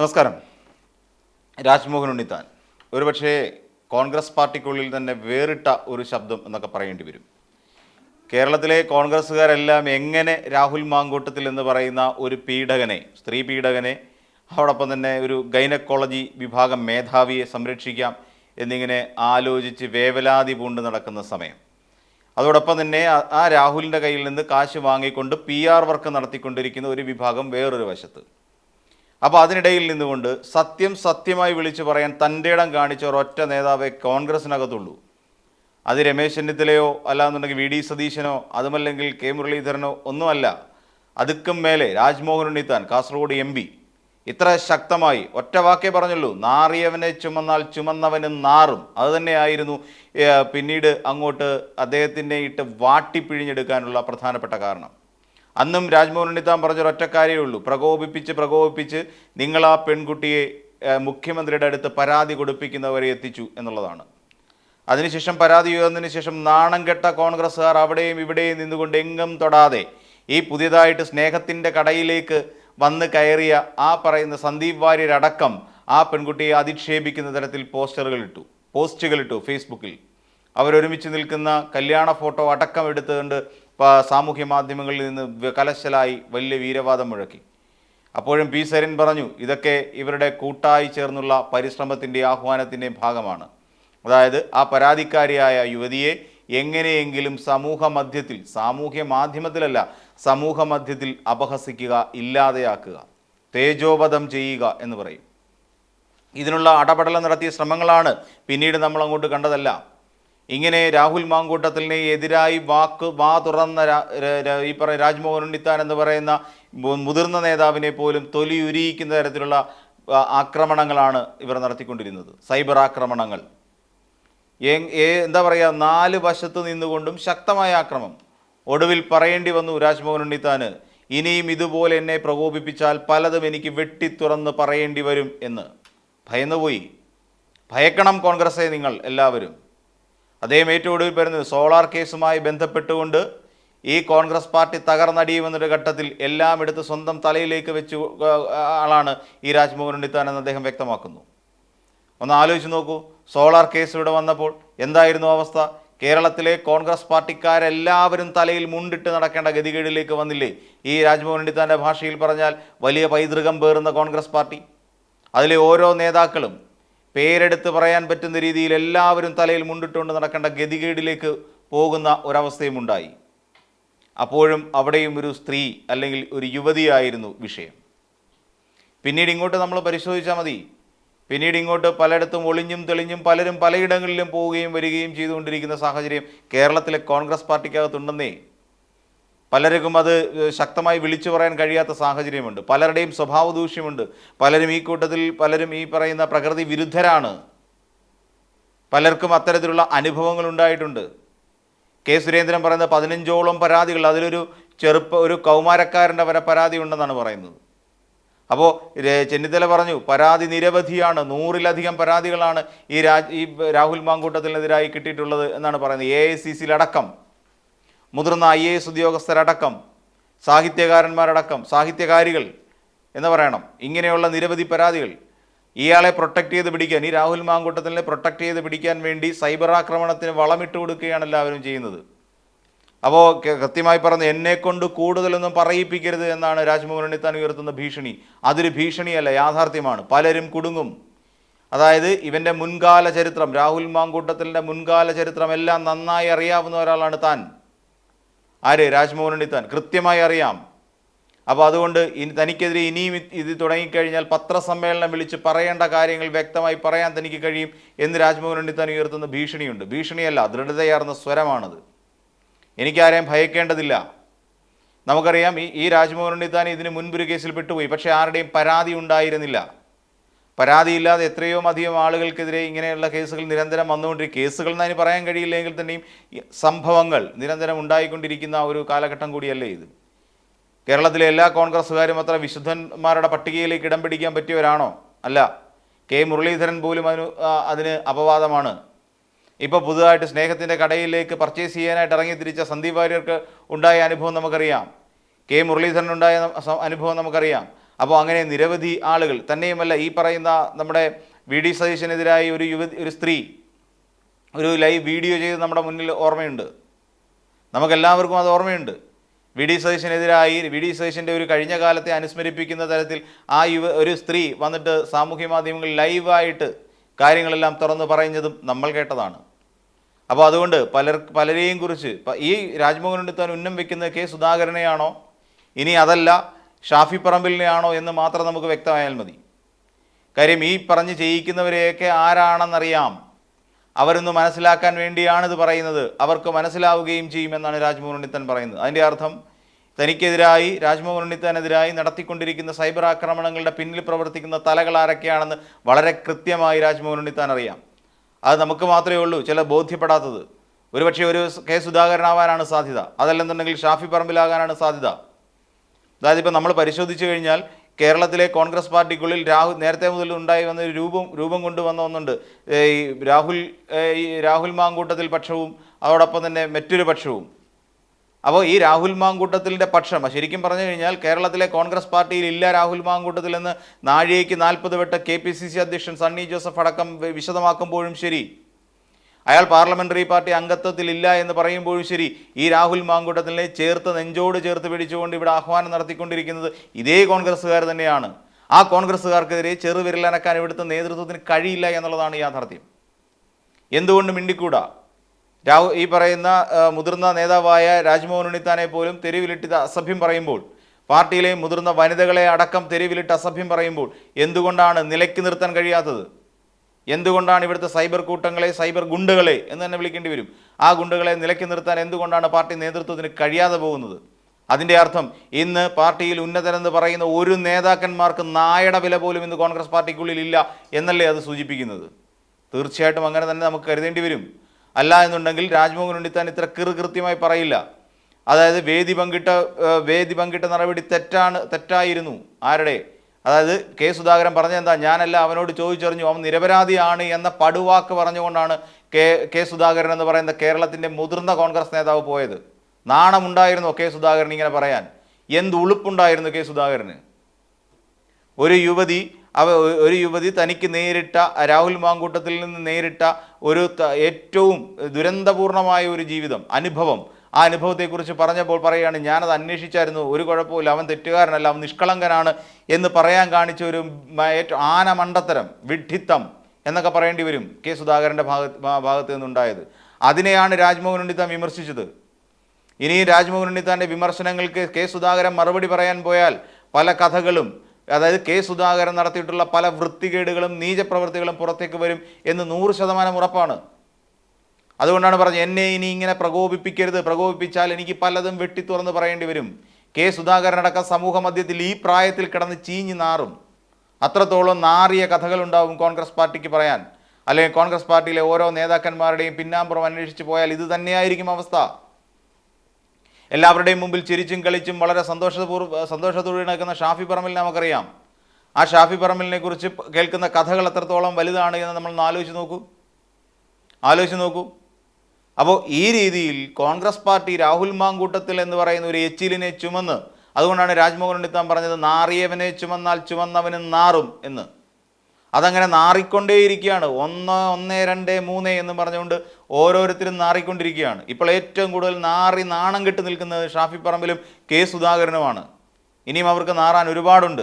നമസ്കാരം. രാജ്മോഹൻ ഉണ്ണിത്താൻ ഒരുപക്ഷേ കോൺഗ്രസ് പാർട്ടിക്കുള്ളിൽ തന്നെ വേറിട്ട ഒരു ശബ്ദം എന്നൊക്കെ പറയേണ്ടി വരും. കേരളത്തിലെ കോൺഗ്രസ്സുകാരെല്ലാം എങ്ങനെ രാഹുൽ മാങ്കൂട്ടത്തിൽ എന്ന് പറയുന്ന ഒരു പീഡകനെ സ്ത്രീ പീഡകനെ അതോടൊപ്പം തന്നെ ഒരു ഗൈനക്കോളജി വിഭാഗം മേധാവിയെ സംരക്ഷിക്കാം എന്നിങ്ങനെ ആലോചിച്ച് വേവലാതി പൂണ്ട് നടക്കുന്ന സമയം. അതോടൊപ്പം തന്നെ ആ- രാഹുലിന്റെ കയ്യിൽ നിന്ന് കാശ് വാങ്ങിക്കൊണ്ട് പി ആർ വർക്ക് നടത്തിക്കൊണ്ടിരിക്കുന്ന ഒരു വിഭാഗം വേറൊരു വശത്ത്. അപ്പോൾ അതിനിടയിൽ നിന്നുകൊണ്ട് സത്യം സത്യമായി വിളിച്ചു പറയാൻ തന്റെ ഇടം കാണിച്ച ഒരൊറ്റ നേതാവേ കോൺഗ്രസിനകത്തുള്ളൂ. അത് രമേശ് ചെന്നിത്തലയോ അല്ലാന്നുണ്ടെങ്കിൽ വി ഡി സതീശനോ അതുമല്ലെങ്കിൽ കെ മുരളീധരനോ ഒന്നുമല്ല. അതുക്കും മേലെ രാജ്മോഹൻ ഉണ്ണിത്താൻ കാസർഗോഡ് എം പി. ഇത്ര ശക്തമായി ഒറ്റ വാക്കേ പറഞ്ഞുള്ളൂ. നാറിയവനെ ചുമന്നാൽ ചുമന്നവനും നാറും. അതുതന്നെയായിരുന്നു പിന്നീട് അങ്ങോട്ട് അദ്ദേഹത്തിനെ ഇട്ട് വാട്ടിപ്പിഴിഞ്ഞെടുക്കാനുള്ള പ്രധാനപ്പെട്ട കാരണം. അന്നും രാജ്മോഹൻ താൻ പറഞ്ഞൊരു കാര്യമേ ഉള്ളൂ. പ്രകോപിപ്പിച്ച് പ്രകോപിപ്പിച്ച് നിങ്ങൾ ആ പെൺകുട്ടിയെ മുഖ്യമന്ത്രിയുടെ അടുത്ത് പരാതി കൊടുപ്പിക്കുന്നവരെ എത്തിച്ചു എന്നുള്ളതാണ്. അതിനുശേഷം പരാതി ഉയർന്നതിന് ശേഷം നാണം കെട്ട കോൺഗ്രസ്സുകാർ അവിടെയും ഇവിടെയും നിന്നുകൊണ്ട് എങ്ങും തൊടാതെ ഈ പുതിയതായിട്ട് സ്നേഹത്തിന്റെ കടയിലേക്ക് വന്ന് കയറിയ ആ പറയുന്ന സന്ദീപ് വാര്യരടക്കം ആ പെൺകുട്ടിയെ അധിക്ഷേപിക്കുന്ന തരത്തിൽ പോസ്റ്ററുകൾ ഇട്ടു. പോസ്റ്റുകൾ ഇട്ടു ഫേസ്ബുക്കിൽ. അവരൊരുമിച്ച് നിൽക്കുന്ന കല്യാണ ഫോട്ടോ അടക്കം എടുത്തുകൊണ്ട് സാമൂഹ്യ മാധ്യമങ്ങളിൽ നിന്ന് കലശലായി വലിയ വീരവാദം മുഴക്കി. അപ്പോഴും പി. സരിൻ പറഞ്ഞു ഇതൊക്കെ ഇവരുടെ കൂട്ടായി ചേർന്നുള്ള പരിശ്രമത്തിന്റെ ആഹ്വാനത്തിന്റെയും ഭാഗമാണ്. അതായത് ആ പരാതിക്കാരിയായ യുവതിയെ എങ്ങനെയെങ്കിലും സമൂഹ മധ്യത്തിൽ സാമൂഹ്യ മാധ്യമത്തിലല്ല സമൂഹ മധ്യത്തിൽ അപഹസിക്കുക ഇല്ലാതെയാക്കുക തേജോവധം ചെയ്യുക എന്ന് പറയും. ഇതിനുള്ള അടപടലം നടത്തിയ ശ്രമങ്ങളാണ് പിന്നീട് നമ്മൾ അങ്ങോട്ട് കണ്ടതല്ല. ഇങ്ങനെ രാഹുൽ മാങ്കൂട്ടത്തിന് എതിരായി വാക്ക് വാ തുറന്ന ഈ പറയ രാജ്മോഹൻ ഉണ്ണിത്താൻ എന്ന് പറയുന്ന മുതിർന്ന നേതാവിനെ പോലും തൊലി ഉരിയിക്കുന്ന തരത്തിലുള്ള ആക്രമണങ്ങളാണ് ഇവർ നടത്തിക്കൊണ്ടിരുന്നത്. സൈബർ ആക്രമണങ്ങൾ. എന്താ പറയുക നാല് വശത്ത് നിന്നുകൊണ്ടും ശക്തമായ ആക്രമം. ഒടുവിൽ പറയേണ്ടി വന്നു രാജ്മോഹൻ ഉണ്ണിത്താന് ഇനിയും ഇതുപോലെ എന്നെ പ്രകോപിപ്പിച്ചാൽ പലതും എനിക്ക് വെട്ടിത്തുറന്ന് പറയേണ്ടി വരും എന്ന്. ഭയന്നുപോയി. ഭയക്കണം കോൺഗ്രസ്സെ നിങ്ങൾ എല്ലാവരും. അദ്ദേഹം ഏറ്റവും ഒടുവിൽ പറയുന്നത് സോളാർ കേസുമായി ബന്ധപ്പെട്ടുകൊണ്ട് ഈ കോൺഗ്രസ് പാർട്ടി തകർന്നടിയുമെന്നൊരു ഘട്ടത്തിൽ എല്ലാം എടുത്ത് സ്വന്തം തലയിലേക്ക് വെച്ചു ആളാണ് ഈ രാജ്മോഹൻ ഉണ്ണിത്താൻ എന്ന് അദ്ദേഹം വ്യക്തമാക്കുന്നു. ഒന്ന് ആലോചിച്ച് നോക്കൂ സോളാർ കേസ് ഇവിടെ വന്നപ്പോൾ എന്തായിരുന്നു അവസ്ഥ? കേരളത്തിലെ കോൺഗ്രസ് പാർട്ടിക്കാരെല്ലാവരും തലയിൽ മുണ്ടിട്ട് നടക്കേണ്ട ഗതികേടിലേക്ക് വന്നില്ലേ? ഈ രാജ്മോഹൻ ഉണ്ണിത്താന്റെ ഭാഷയിൽ പറഞ്ഞാൽ വലിയ പൈതൃകം പേറുന്ന കോൺഗ്രസ് പാർട്ടി. അതിലെ ഓരോ നേതാക്കളും പേരെടുത്ത് പറയാൻ പറ്റുന്ന രീതിയിൽ എല്ലാവരും തലയിൽ മുണ്ടിട്ടുകൊണ്ട് നടക്കേണ്ട ഗതികേടിലേക്ക് പോകുന്ന ഒരവസ്ഥയും ഉണ്ടായി. അപ്പോഴും അവിടെയും ഒരു സ്ത്രീ അല്ലെങ്കിൽ ഒരു യുവതിയായിരുന്നു വിഷയം. പിന്നീട് ഇങ്ങോട്ട് നമ്മൾ പരിശോധിച്ചാൽ മതി. പിന്നീട് ഇങ്ങോട്ട് പലയിടത്തും ഒളിഞ്ഞും തെളിഞ്ഞും പലരും പലയിടങ്ങളിലും പോവുകയും വരികയും ചെയ്തുകൊണ്ടിരിക്കുന്ന സാഹചര്യം കേരളത്തിലെ കോൺഗ്രസ് പാർട്ടിക്കകത്തുണ്ടെന്നേ പലർക്കും അത് ശക്തമായി വിളിച്ചു പറയാൻ കഴിയാത്ത സാഹചര്യമുണ്ട്. പലരുടെയും സ്വഭാവ ദൂഷ്യമുണ്ട്. പലരും ഈ കൂട്ടത്തിൽ പലരും ഈ പറയുന്ന പ്രകൃതി വിരുദ്ധരാണ്. പലർക്കും അത്തരത്തിലുള്ള അനുഭവങ്ങൾ ഉണ്ടായിട്ടുണ്ട്. കെ സുരേന്ദ്രൻ പറയുന്ന പതിനഞ്ചോളം പരാതികൾ അതിലൊരു ചെറുപ്പ ഒരു കൗമാരക്കാരന്റെ വരെ പരാതി ഉണ്ടെന്നാണ് പറയുന്നത്. അപ്പോൾ ചെന്നിത്തല പറഞ്ഞു പരാതി നിരവധിയാണ് നൂറിലധികം പരാതികളാണ് ഈ രാജ് ഈ രാഹുൽ മാങ്കൂട്ടത്തിനെതിരായി കിട്ടിയിട്ടുള്ളത് എന്നാണ് പറയുന്നത്. എ ഐ സി സിയിലടക്കം മുതിർന്ന ഐ എ എസ് ഉദ്യോഗസ്ഥരടക്കം സാഹിത്യകാരന്മാരടക്കം സാഹിത്യകാരികൾ എന്ന് പറയണം. ഇങ്ങനെയുള്ള നിരവധി പരാതികൾ. ഇയാളെ പ്രൊട്ടക്റ്റ് ചെയ്ത് പിടിക്കാൻ ഈ രാഹുൽ മാങ്കൂട്ടത്തിനെ പ്രൊട്ടക്റ്റ് ചെയ്ത് പിടിക്കാൻ വേണ്ടി സൈബർ ആക്രമണത്തിന് വളമിട്ട് കൊടുക്കുകയാണ് എല്ലാവരും ചെയ്യുന്നത്. അപ്പോൾ കൃത്യമായി പറഞ്ഞ് എന്നെ കൊണ്ട് കൂടുതലൊന്നും പറയിപ്പിക്കരുത് എന്നാണ് രാജ്മോഹൻ ഉണ്ണിത്താൻ ഉയർത്തുന്ന ഭീഷണി. അതൊരു ഭീഷണിയല്ല യാഥാർത്ഥ്യമാണ്. പലരും കുടുങ്ങും. അതായത് ഇവന്റെ മുൻകാല ചരിത്രം രാഹുൽ മാങ്കൂട്ടത്തിന്റെ മുൻകാല ചരിത്രം എല്ലാം നന്നായി അറിയാവുന്ന ഒരാളാണ് താൻ. ആര്? രാജ്മോഹൻ ഉണ്ണിത്താൻ കൃത്യമായി അറിയാം. അപ്പോൾ അതുകൊണ്ട് ഇനി തനിക്കെതിരെ ഇനിയും ഇത് തുടങ്ങിക്കഴിഞ്ഞാൽ പത്രസമ്മേളനം വിളിച്ച് പറയേണ്ട കാര്യങ്ങൾ വ്യക്തമായി പറയാൻ തനിക്ക് കഴിയും എന്ന് രാജ്മോഹൻ ഉണ്ണിത്താൻ ഉയർത്തുന്ന ഭീഷണിയുണ്ട്. ഭീഷണിയല്ല ദൃഢതയാർന്ന സ്വരമാണത്. എനിക്കാരെയും ഭയക്കേണ്ടതില്ല. നമുക്കറിയാം ഈ ഈ രാജ്മോഹൻ ഉണ്ണിത്താൻ ഇതിന് മുൻപൊരു കേസിൽ പെട്ടുപോയി. പക്ഷേ ആരുടെയും പരാതി ഉണ്ടായിരുന്നില്ല. പരാതിയില്ലാതെ എത്രയോ അധികം ആളുകൾക്കെതിരെ ഇങ്ങനെയുള്ള കേസുകൾ നിരന്തരം വന്നുകൊണ്ടിരിക്കും കേസുകൾ എന്നതിന് പറയാൻ കഴിയില്ലെങ്കിൽ തന്നെയും സംഭവങ്ങൾ നിരന്തരം ഉണ്ടായിക്കൊണ്ടിരിക്കുന്ന ഒരു കാലഘട്ടം കൂടിയല്ലേ ഇത്? കേരളത്തിലെ എല്ലാ കോൺഗ്രസ്സുകാരും അത്ര വിശുദ്ധന്മാരുടെ പട്ടികയിലേക്ക് ഇടം പിടിക്കാൻ പറ്റിയവരാണോ? അല്ല. കെ മുരളീധരൻ പോലും അതിന് അതിന് അപവാദമാണ്. ഇപ്പോൾ പുതുതായിട്ട് സ്നേഹത്തിന്റെ കടയിലേക്ക് പർച്ചേസ് ചെയ്യാനായിട്ട് ഇറങ്ങി തിരിച്ച സന്ദീപ് വാര്യർക്ക് ഉണ്ടായ അനുഭവം നമുക്കറിയാം. കെ മുരളീധരൻ ഉണ്ടായ അനുഭവം നമുക്കറിയാം. അപ്പോൾ അങ്ങനെ നിരവധി ആളുകൾ തന്നെയുമല്ല ഈ പറയുന്ന നമ്മുടെ വി ഡി സതീശനെതിരായി ഒരു യുവതി ഒരു സ്ത്രീ ഒരു ലൈവ് വീഡിയോ ചെയ്ത് നമ്മുടെ മുന്നിൽ ഓർമ്മയുണ്ട്. നമുക്കെല്ലാവർക്കും അത് ഓർമ്മയുണ്ട്. വി ഡി സതീശനെതിരായി വി ഡി സതീശന്റെ ഒരു കഴിഞ്ഞ കാലത്തെ അനുസ്മരിപ്പിക്കുന്ന തരത്തിൽ ആ യുവ ഒരു സ്ത്രീ വന്നിട്ട് സാമൂഹ്യ മാധ്യമങ്ങളിൽ ലൈവായിട്ട് കാര്യങ്ങളെല്ലാം തുറന്നു പറയുന്നതും നമ്മൾ കേട്ടതാണ്. അപ്പോൾ അതുകൊണ്ട് പലർ പലരെയും കുറിച്ച് ഈ രാജ്മോഹൻ ഉണ്ണിത്താൻ ഉന്നം വെക്കുന്ന കെ സുധാകരനെയാണോ? ഇനി അതല്ല ഷാഫി പറമ്പിലിനെയാണോ എന്ന് മാത്രം നമുക്ക് വ്യക്തമായാൽ മതി. കാര്യം ഈ പറഞ്ഞ് ചെയ്യിക്കുന്നവരെയൊക്കെ ആരാണെന്നറിയാം. അവരൊന്ന് മനസ്സിലാക്കാൻ വേണ്ടിയാണ് പറയുന്നത്. അവർക്ക് മനസ്സിലാവുകയും ചെയ്യുമെന്നാണ് രാജ്മോഹൻ ഉണ്ണിത്തൻ പറയുന്നത്. അതിന്റെ അർത്ഥം തനിക്കെതിരായി രാജ്മോഹൻ ഉണ്ണിത്തനെതിരായി നടത്തിക്കൊണ്ടിരിക്കുന്ന സൈബർ ആക്രമണങ്ങളുടെ പിന്നിൽ പ്രവർത്തിക്കുന്ന തലകൾ ആരൊക്കെയാണെന്ന് വളരെ കൃത്യമായി രാജ്മോഹൻ ഉണ്ണിത്താൻ അറിയാം. അത് നമുക്ക് മാത്രമേ ഉള്ളൂ ചില ബോധ്യപ്പെടാത്തത്. ഒരുപക്ഷെ ഒരു കെ സുധാകരനാവാനാണ് സാധ്യത. അതല്ലെന്നുണ്ടെങ്കിൽ ഷാഫി പറമ്പിലാകാനാണ് സാധ്യത. അതായത് ഇപ്പോൾ നമ്മൾ പരിശോധിച്ചു കഴിഞ്ഞാൽ കേരളത്തിലെ കോൺഗ്രസ് പാർട്ടിക്കുള്ളിൽ രാഹുൽ നേരത്തെ മുതൽ ഉണ്ടായി വന്ന ഒരു രൂപം രൂപം കൊണ്ടുവന്ന ഒന്നുണ്ട്. ഈ രാഹുൽ ഈ രാഹുൽ മാങ്കൂട്ടത്തിൽ പക്ഷവും അതോടൊപ്പം തന്നെ മറ്റൊരു പക്ഷവും. അപ്പോൾ ഈ രാഹുൽ മാങ്കൂട്ടത്തിന്റെ പക്ഷം ശരിക്കും പറഞ്ഞു കഴിഞ്ഞാൽ കേരളത്തിലെ കോൺഗ്രസ് പാർട്ടിയിൽ ഇല്ല രാഹുൽ മാങ്കൂട്ടത്തിൽ എന്ന് നാഴികയ്ക്ക് നാൽപ്പത് വട്ട കെ പി സി സി അധ്യക്ഷൻ സണ്ണി ജോസഫ് അടക്കം വിശദമാക്കുമ്പോഴും ശരി. അയാൾ പാർലമെന്ററി പാർട്ടി അംഗത്വത്തിൽ ഇല്ല എന്ന് പറയുമ്പോഴും ശരി ഈ രാഹുൽ മാങ്കൂട്ടത്തിനെ ചേർത്ത് നെഞ്ചോട് ചേർത്ത് പിടിച്ചുകൊണ്ട് ഇവിടെ ആഹ്വാനം നടത്തിക്കൊണ്ടിരിക്കുന്നത് ഇതേ കോൺഗ്രസ്സുകാർ തന്നെയാണ്. ആ കോൺഗ്രസ്സുകാർക്കെതിരെ ചെറുവിരലനക്കാൻ ഇവിടുത്തെ നേതൃത്വത്തിന് കഴിയില്ല എന്നുള്ളതാണ് യാഥാർത്ഥ്യം. എന്തുകൊണ്ട് മിണ്ടിക്കൂടാ? രാഹു ഈ പറയുന്ന മുതിർന്ന നേതാവായ രാജ്മോഹൻ ഉണ്ണിത്താനെ പോലും തെരുവിലിട്ട് അസഭ്യം പറയുമ്പോൾ പാർട്ടിയിലെ മുതിർന്ന വനിതകളെ അടക്കം തെരുവിലിട്ട് അസഭ്യം പറയുമ്പോൾ എന്തുകൊണ്ടാണ് നിലയ്ക്ക് നിർത്താൻ കഴിയാത്തത്? എന്തുകൊണ്ടാണ് ഇവിടുത്തെ സൈബർ കൂട്ടങ്ങളെ സൈബർ ഗുണ്ടുകളെ എന്ന് തന്നെ വിളിക്കേണ്ടി വരും? ആ ഗുണ്ടുകളെ നിലയ്ക്ക് നിർത്താൻ എന്തുകൊണ്ടാണ് പാർട്ടി നേതൃത്വത്തിന് കഴിയാതെ പോകുന്നത്? അതിന്റെ അർത്ഥം ഇന്ന് പാർട്ടിയിൽ ഉന്നതരെന്ന് പറയുന്ന ഒരു നേതാക്കന്മാർക്ക് നായട വില പോലും ഇന്ന് കോൺഗ്രസ് പാർട്ടിക്കുള്ളിൽ ഇല്ല എന്നല്ലേ അത് സൂചിപ്പിക്കുന്നത്? തീർച്ചയായിട്ടും അങ്ങനെ തന്നെ നമുക്ക് കരുതേണ്ടി വരും. അല്ല എന്നുണ്ടെങ്കിൽ രാജ്മോഹൻ ഉണ്ണിത്താൻ ഇത്ര കൃത്യമായി പറയില്ല. അതായത് വേദി പങ്കിട്ട വേദി പങ്കിട്ട നടപടി തെറ്റാണ് തെറ്റായിരുന്നു. ആരുടെ? അതായത് കെ സുധാകരൻ പറഞ്ഞ എന്താ? ഞാനല്ല അവനോട് ചോദിച്ചറിഞ്ഞു. അവൻ നിരപരാധിയാണ് എന്ന പടുവാക്ക് പറഞ്ഞുകൊണ്ടാണ് കെ കെ സുധാകരൻ എന്ന് പറയുന്ന കേരളത്തിന്റെ മുതിർന്ന കോൺഗ്രസ് നേതാവ് പോയത്. നാണമുണ്ടായിരുന്നോ കെ സുധാകരൻ ഇങ്ങനെ പറയാൻ? എന്ത് ഉളുപ്പുണ്ടായിരുന്നു കെ സുധാകരന്? ഒരു യുവതി അവ ഒരു യുവതി തനിക്ക് നേരിട്ട രാഹുൽ മാങ്കൂട്ടത്തിൽ നിന്ന് നേരിട്ട ഒരു ഏറ്റവും ദുരന്തപൂർണമായ ഒരു ജീവിതം അനുഭവം ആ അനുഭവത്തെക്കുറിച്ച് പറഞ്ഞപ്പോൾ പറയുകയാണ് ഞാനത് അന്വേഷിച്ചായിരുന്നു ഒരു കുഴപ്പമില്ല അവൻ തെറ്റുകാരനല്ല അവൻ നിഷ്കളങ്കനാണ് എന്ന് പറയാൻ കാണിച്ച ഒരു ഏറ്റവും ആന മണ്ടത്തരം വിഡ്ഢിത്തം എന്നൊക്കെ പറയേണ്ടി വരും കെ സുധാകരന്റെ ഭാഗത്ത് ഭാഗത്ത് നിന്നുണ്ടായത്. അതിനെയാണ് രാജ്മോഹൻ ഉണ്ണിത്താൻ വിമർശിച്ചത്. ഇനി രാജ്മോഹൻ ഉണ്ണിത്താന്റെ വിമർശനങ്ങൾക്ക് കെ സുധാകരൻ മറുപടി പറയാൻ പോയാൽ പല കഥകളും അതായത് കെ സുധാകരൻ നടത്തിയിട്ടുള്ള പല വൃത്തികേടുകളും നീചപ്രവൃത്തികളും പുറത്തേക്ക് വരും എന്ന് നൂറ് ശതമാനം ഉറപ്പാണ്. അതുകൊണ്ടാണ് പറഞ്ഞത് എന്നെ ഇനി ഇങ്ങനെ പ്രകോപിപ്പിക്കരുത്. പ്രകോപിപ്പിച്ചാൽ എനിക്ക് പലതും വെട്ടി തുറന്ന് പറയേണ്ടി വരും. കെ. സുധാകരൻ അടക്കം സമൂഹ മധ്യത്തിൽ ഈ പ്രായത്തിൽ കിടന്ന് ചീഞ്ഞ് നാറും. അത്രത്തോളം നാറിയ കഥകളുണ്ടാവും കോൺഗ്രസ് പാർട്ടിക്ക് പറയാൻ. അല്ലെങ്കിൽ കോൺഗ്രസ് പാർട്ടിയിലെ ഓരോ നേതാക്കന്മാരുടെയും പിന്നാമ്പുറം അന്വേഷിച്ച് പോയാൽ ഇത് തന്നെയായിരിക്കും അവസ്ഥ. എല്ലാവരുടെയും മുമ്പിൽ ചിരിച്ചും കളിച്ചും വളരെ സന്തോഷപൂർവ സന്തോഷത്തോടെ നടക്കുന്ന ഷാഫി പറമ്പലിനെ നമുക്കറിയാം. ആ ഷാഫി പറമ്പലിനെ കുറിച്ച് കേൾക്കുന്ന കഥകൾ എത്രത്തോളം വലുതാണ് എന്ന് നമ്മൾ ആലോചിച്ച് നോക്കൂ. ആലോചിച്ച് നോക്കൂ. അപ്പോൾ ഈ രീതിയിൽ കോൺഗ്രസ് പാർട്ടി രാഹുൽ മാങ്കൂട്ടത്തിൽ എന്ന് പറയുന്ന ഒരു എച്ചിലിനെ ചുമന്ന് അതുകൊണ്ടാണ് രാജ്മോഹൻ ഉണ്ണിത്താൻ പറഞ്ഞത് നാറിയവനെ ചുമന്നാൽ ചുമന്നവന് നാറും എന്ന്. അതങ്ങനെ നാറിക്കൊണ്ടേയിരിക്കുകയാണ്. ഒന്ന് ഒന്ന് രണ്ട് മൂന്ന് എന്ന് പറഞ്ഞുകൊണ്ട് ഓരോരുത്തരും നാറിക്കൊണ്ടിരിക്കുകയാണ്. ഇപ്പോൾ ഏറ്റവും കൂടുതൽ നാറി നാണം കെട്ട് നിൽക്കുന്നത് ഷാഫി പറമ്പിലും കെ സുധാകരനുമാണ്. ഇനിയും അവർക്ക് നാറാൻ ഒരുപാടുണ്ട്.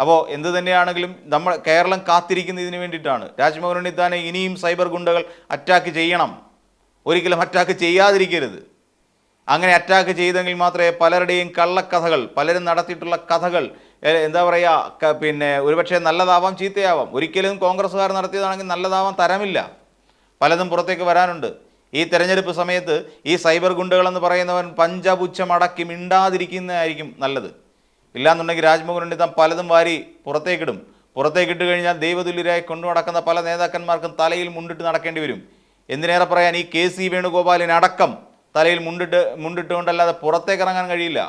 അപ്പോൾ എന്ത് തന്നെയാണെങ്കിലും നമ്മൾ കേരളം കാത്തിരിക്കുന്ന ഇതിന് വേണ്ടിയിട്ടാണ്. രാജ്മോഹൻ ഉണ്ണിത്താനെ ഇനിയും സൈബർ ഗുണ്ടകൾ അറ്റാക്ക് ചെയ്യണം. ഒരിക്കലും അറ്റാക്ക് ചെയ്യാതിരിക്കരുത്. അങ്ങനെ അറ്റാക്ക് ചെയ്തെങ്കിൽ മാത്രമേ പലരുടെയും കള്ളക്കഥകൾ പലരും നടത്തിയിട്ടുള്ള കഥകൾ എന്താ പറയുക പിന്നെ ഒരുപക്ഷെ നല്ലതാവാം ചീത്തയാവാം. ഒരിക്കലും കോൺഗ്രസ്സുകാർ നടത്തിയതാണെങ്കിൽ നല്ലതാവാം തരമില്ല. പലതും പുറത്തേക്ക് വരാനുണ്ട്. ഈ തെരഞ്ഞെടുപ്പ് സമയത്ത് ഈ സൈബർ ഗുണ്ടകളെന്ന് പറയുന്നവൻ പഞ്ചപുച്ഛമടക്കി മിണ്ടാതിരിക്കുന്നതായിരിക്കും നല്ലത്. ഇല്ലാന്നുണ്ടെങ്കിൽ രാജ്മോഹൻ താൻ പലതും വാരി പുറത്തേക്കിടും. പുറത്തേക്കിട്ട് കഴിഞ്ഞാൽ ദൈവതുല്യരായി കൊണ്ടു നടക്കുന്ന പല നേതാക്കന്മാർക്കും തലയിൽ മുണ്ടിട്ട് നടക്കേണ്ടി വരും. എന്തിനേറെ പറയാൻ ഈ കെ സി വേണുഗോപാലിനടക്കം തലയിൽ മുണ്ടിട്ട് മുണ്ടിട്ടുകൊണ്ടല്ലാതെ പുറത്തേക്ക് ഇറങ്ങാൻ കഴിയില്ല.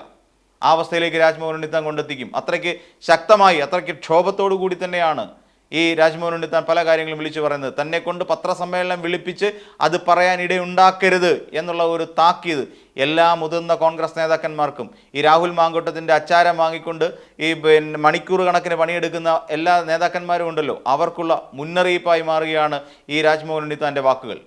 ആ അവസ്ഥയിലേക്ക് രാജ്മോഹൻ ഉണ്ണിത്താൻ കൊണ്ടെത്തിക്കും. അത്രയ്ക്ക് ശക്തമായി അത്രയ്ക്ക് ക്ഷോഭത്തോടു കൂടി തന്നെയാണ് ഈ രാജ്മോഹൻ ഉണ്ണിത്താൻ പല കാര്യങ്ങളും വിളിച്ചു പറയുന്നത്. തന്നെ കൊണ്ട് പത്രസമ്മേളനം വിളിപ്പിച്ച് അത് പറയാൻ ഇടയുണ്ടാക്കരുത് എന്നുള്ള ഒരു താക്കീത് എല്ലാ മുതിർന്ന കോൺഗ്രസ് നേതാക്കന്മാർക്കും. ഈ രാഹുൽ മാങ്കൂട്ടത്തിന്റെ അച്ചാരം വാങ്ങിക്കൊണ്ട് ഈ പിന്നെ മണിക്കൂർ കണക്കിന് പണിയെടുക്കുന്ന എല്ലാ നേതാക്കന്മാരും ഉണ്ടല്ലോ. അവർക്കുള്ള മുന്നറിയിപ്പായി മാറുകയാണ് ഈ രാജ്മോഹൻ ഉണ്ണിത്താന്റെ വാക്കുകൾ.